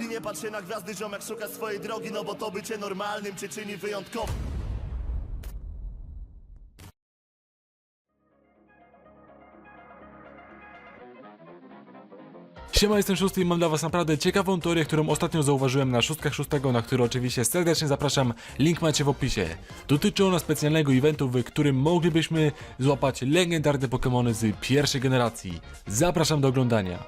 I nie patrz się na gwiazdy ziomek szuka swojej drogi No bo to bycie normalnym cię czyni wyjątkowym Siema, jestem Szósty i mam dla was naprawdę ciekawą teorię, którą ostatnio zauważyłem na Szóstkach Szóstego, na który oczywiście serdecznie zapraszam, link macie w opisie. Dotyczy ona specjalnego eventu, w którym moglibyśmy złapać legendarne Pokémony z pierwszej generacji. Zapraszam do oglądania.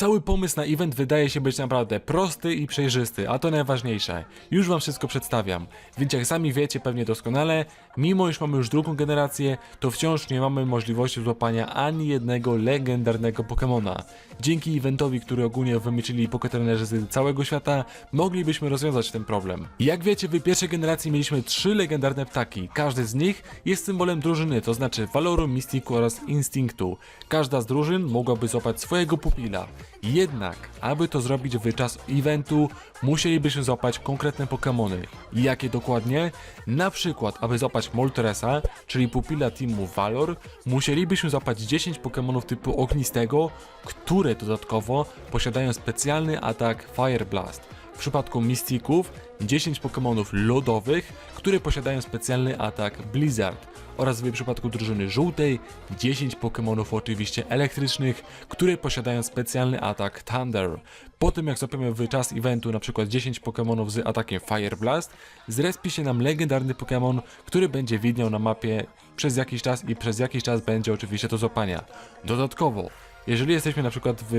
Cały pomysł na event wydaje się być naprawdę prosty i przejrzysty, a to najważniejsze. Już wam wszystko przedstawiam. Więc jak sami wiecie pewnie doskonale, mimo iż mamy już drugą generację, to wciąż nie mamy możliwości złapania ani jednego legendarnego Pokemona. Dzięki eventowi, który ogólnie wymyślili poketrenerzy z całego świata, moglibyśmy rozwiązać ten problem. Jak wiecie, w pierwszej generacji mieliśmy trzy legendarne ptaki. Każdy z nich jest symbolem drużyny, to znaczy Valoru, Mystiku oraz Instinktu. Każda z drużyn mogłaby złapać swojego pupila. Jednak, aby to zrobić w czas eventu, musielibyśmy złapać konkretne Pokémony. Jakie dokładnie? Na przykład, aby złapać Molteresa, czyli pupila teamu Valor, musielibyśmy złapać 10 Pokémonów typu ognistego, które dodatkowo posiadają specjalny atak Fire Blast. W przypadku Mystików 10 Pokémonów lodowych, które posiadają specjalny atak Blizzard oraz w przypadku drużyny żółtej 10 Pokémonów oczywiście elektrycznych, które posiadają specjalny atak Thunder. Po tym jak złapiemy w czas eventu na przykład 10 Pokémonów z atakiem Fire Blast, zrespi się nam legendarny Pokémon, który będzie widniał na mapie przez jakiś czas i przez jakiś czas będzie oczywiście do złapania. Dodatkowo jeżeli jesteśmy na przykład w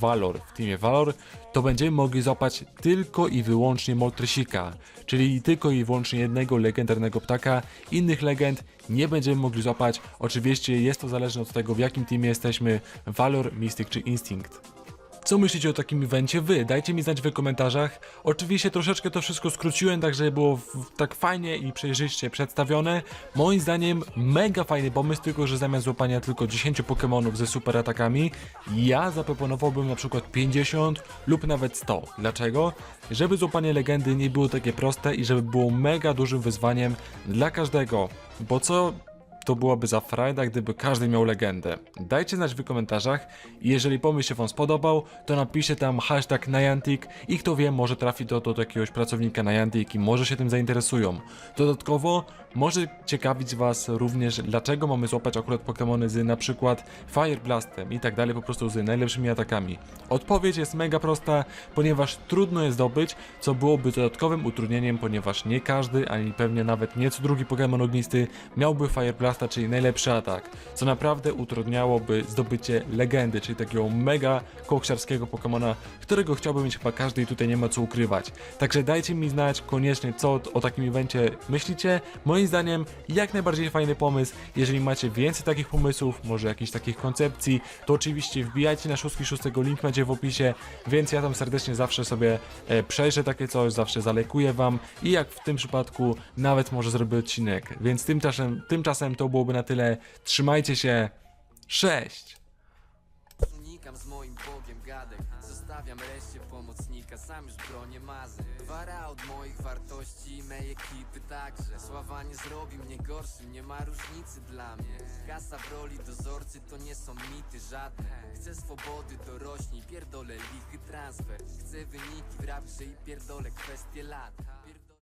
Valor, w teamie Valor, to będziemy mogli złapać tylko i wyłącznie Moltresika, czyli tylko i wyłącznie jednego legendarnego ptaka. Innych legend nie będziemy mogli złapać. Oczywiście jest to zależne od tego, w jakim teamie jesteśmy, Valor, Mystic czy Instinct. Co myślicie o takim evencie wy? Dajcie mi znać w komentarzach. Oczywiście troszeczkę to wszystko skróciłem, tak żeby było tak fajnie i przejrzyście przedstawione. Moim zdaniem mega fajny pomysł, tylko że zamiast złapania tylko 10 Pokémonów ze super atakami, ja zaproponowałbym na przykład 50 lub nawet 100. Dlaczego? Żeby złapanie legendy nie było takie proste i żeby było mega dużym wyzwaniem dla każdego. Bo co to byłaby za frajda, gdyby każdy miał legendę. Dajcie znać w komentarzach i jeżeli pomysł się wam spodobał, to napiszcie tam hashtag Niantic i kto wie, może trafi to do jakiegoś pracownika Niantic i może się tym zainteresują. Dodatkowo może ciekawić was również, dlaczego mamy złapać akurat Pokémony z na przykład Fire Blastem i tak dalej, po prostu z najlepszymi atakami. Odpowiedź jest mega prosta, ponieważ trudno je zdobyć, co byłoby dodatkowym utrudnieniem, ponieważ nie każdy, ani pewnie nawet nie co drugi Pokémon ognisty miałby Fire Blasta, czyli najlepszy atak, co naprawdę utrudniałoby zdobycie legendy, czyli takiego mega koksiarskiego Pokémona, którego chciałbym mieć chyba każdy i tutaj nie ma co ukrywać. Także dajcie mi znać koniecznie, co o takim evencie myślicie. Moim zdaniem jak najbardziej fajny pomysł. Jeżeli macie więcej takich pomysłów, może jakichś takich koncepcji, to oczywiście wbijajcie na szóstki szóstego, link macie w opisie, więc ja tam serdecznie zawsze sobie e, przejrzę takie coś, zawsze zalekuję wam i jak w tym przypadku nawet może zrobię odcinek. Więc tymczasem, tymczasem to byłoby na tyle. Trzymajcie się. Cześć! Unikam z moim Bogiem gadek. Zostawiam reszcie pomocnika Sam już bronię mazy. Wara od moich wartości Me ekipy także. Sława nie zrobi mnie gorszym Nie ma różnicy dla mnie. Kasa w roli dozorcy To nie są mity żadne. Chcę swobody dorośli Pierdolę lichy transfer. Chcę wyniki w rapce I pierdolę kwestie lat